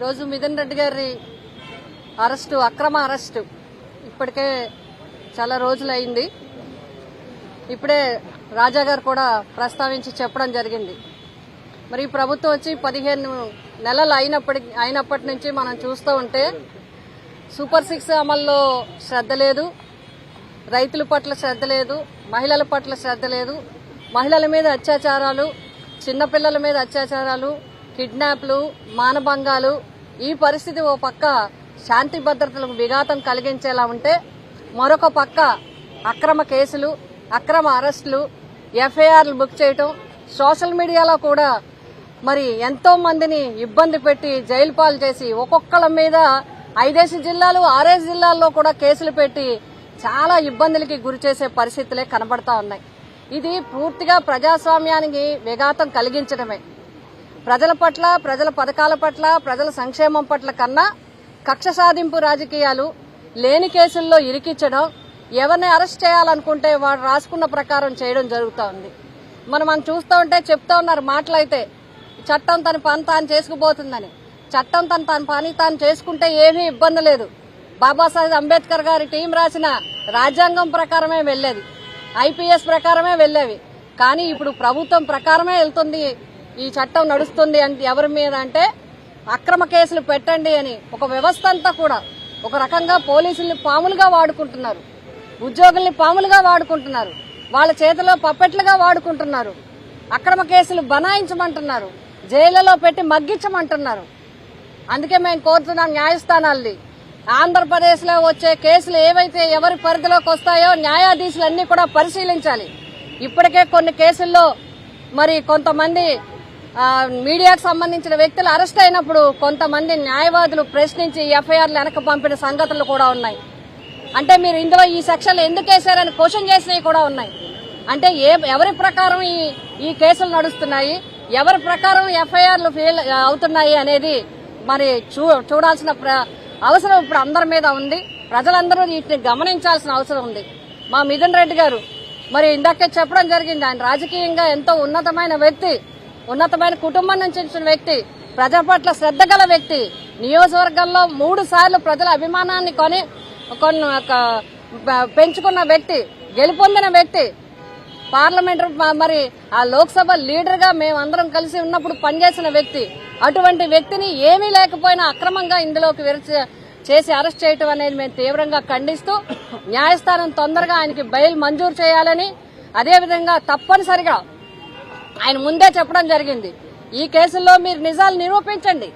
ఈరోజు మిథున్ రెడ్డి గారి అరెస్టు అక్రమ అరెస్టు. ఇప్పటికే చాలా రోజులు అయింది ఇప్పుడే రాజా గారు కూడా ప్రస్తావించి చెప్పడం జరిగింది. మరి ఈ ప్రభుత్వం వచ్చి పదిహేను నెలలు అయినప్పటి అయినప్పటి నుంచి మనం చూస్తూ ఉంటే సూపర్ సిక్స్ అమల్లో శ్రద్ధ లేదు. రైతుల పట్ల శ్రద్ధ లేదు. మహిళల పట్ల శ్రద్ధ లేదు. మహిళల మీద అత్యాచారాలు చిన్నపిల్లల మీద అత్యాచారాలు కిడ్నాప్లు మానభంగాలు ఈ పరిస్థితి ఓ పక్క శాంతి భద్రతలకు విఘాతం కలిగించేలా ఉంటే మరొక పక్క అక్రమ కేసులు అక్రమ అరెస్టులు ఎఫ్ఐఆర్లు బుక్ చేయటం సోషల్ మీడియాలో కూడా మరి ఎంతో మందిని ఇబ్బంది పెట్టి జైలు పాలు చేసి ఒక్కొక్కళ్ళ మీద ఐదేసి జిల్లాలు ఆరేసి జిల్లాల్లో కూడా కేసులు పెట్టి చాలా ఇబ్బందులకి గురి చేసే పరిస్థితులే కనబడతా ఉన్నాయి. ఇది పూర్తిగా ప్రజాస్వామ్యానికి విఘాతం కలిగించడమే ప్రజల పట్ల ప్రజల పథకాల పట్ల ప్రజల సంక్షేమం పట్ల కన్నా కక్ష సాధింపు రాజకీయాలు లేని కేసుల్లో ఇరికించడం ఎవరిని అరెస్ట్ చేయాలనుకుంటే వాడు రాసుకున్న ప్రకారం చేయడం జరుగుతూ ఉంది. మనం మనం చూస్తూ ఉంటే చెప్తా ఉన్నారు మాటలైతే చట్టం తన పని తాను చేసుకుపోతుందని. చట్టం తన తన పని తాను చేసుకుంటే ఏమీ ఇబ్బంది లేదు. బాబాసాహెబ్ అంబేద్కర్ గారి టీం రాసిన రాజ్యాంగం ప్రకారమే వెళ్ళేది ఐపీఎస్ ప్రకారమే వెళ్ళేవి కానీ ఇప్పుడు ప్రభుత్వం ప్రకారమే వెళ్తుంది. ఈ చట్టం నడుస్తుంది అంటే ఎవరి మీద అంటే అక్రమ కేసులు పెట్టండి అని ఒక వ్యవస్థ అంతా కూడా ఒక రకంగా పోలీసుల్ని పాములుగా వాడుకుంటున్నారు. ఉద్యోగుల్ని పాములుగా వాడుకుంటున్నారు. వాళ్ళ చేతిలో పప్పెట్లుగా వాడుకుంటున్నారు. అక్రమ కేసులు బనాయించమంటున్నారు. జైళ్ళలో పెట్టి మగ్గించమంటున్నారు. అందుకే మేము కోరుతున్నాం న్యాయస్థానాల్ని. ఆంధ్రప్రదేశ్లో వచ్చే కేసులు ఏవైతే ఎవరి పరిధిలోకి వస్తాయో న్యాయాధీశులన్నీ కూడా పరిశీలించాలి. ఇప్పటికే కొన్ని కేసుల్లో మరి కొంతమంది మీడియాకు సంబంధించిన వ్యక్తులు అరెస్ట్ అయినప్పుడు కొంతమంది న్యాయవాదులు ప్రశ్నించి ఎఫ్ఐఆర్లు వెనక్కి పంపిన సంగతులు కూడా ఉన్నాయి. అంటే మీరు ఇందులో ఈ సెక్షన్లు ఎందుకు వేశారని క్వశ్చన్ చేసినవి కూడా ఉన్నాయి. అంటే ఏ ఎవరి ప్రకారం ఈ ఈ కేసులు నడుస్తున్నాయి ఎవరి ప్రకారం ఎఫ్ఐఆర్లు ఫెయిల్ అవుతున్నాయి అనేది మరి చూ చూడాల్సిన ప్ర- అవసరం ఇప్పుడు అందరి మీద ఉంది. ప్రజలందరూ వీటిని గమనించాల్సిన అవసరం ఉంది. మా మిథున్ రెడ్డి గారు మరి ఇందాకే చెప్పడం జరిగింది ఆయన రాజకీయంగా ఎంతో ఉన్నతమైన వ్యక్తి. ఉన్నతమైన కుటుంబం నుంచి వ్యక్తి ప్రజల పట్ల శ్రద్ధ గల వ్యక్తి నియోజకవర్గంలో మూడు సార్లు ప్రజల అభిమానాన్ని కొని కొన్ని ఒక పెంచుకున్న వ్యక్తి గెలుపొందిన వ్యక్తి. పార్లమెంట్ మరి ఆ లోక్సభ లీడర్గా మేమందరం కలిసి ఉన్నప్పుడు పనిచేసిన వ్యక్తి. అటువంటి వ్యక్తిని ఏమీ లేకపోయినా అక్రమంగా ఇందులోకి విరచ చేసి అరెస్ట్ చేయటం అనేది మేము తీవ్రంగా ఖండిస్తూ న్యాయస్థానం తొందరగా ఆయనకి బెయిల్ మంజూరు చేయాలని అదేవిధంగా తప్పనిసరిగా ఆయన ముందే చెప్పడం జరిగింది. ఈ కేసుల్లో మీరు నిజాలు నిరూపించండి.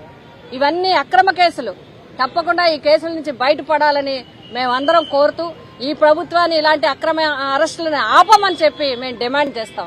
ఇవన్నీ అక్రమ కేసులు. తప్పకుండా ఈ కేసుల నుంచి బయటపడాలని మేమందరం కోరుతూ ఈ ప్రభుత్వాన్ని ఇలాంటి అక్రమ అరెస్టులను ఆపమని చెప్పి మేము డిమాండ్ చేస్తా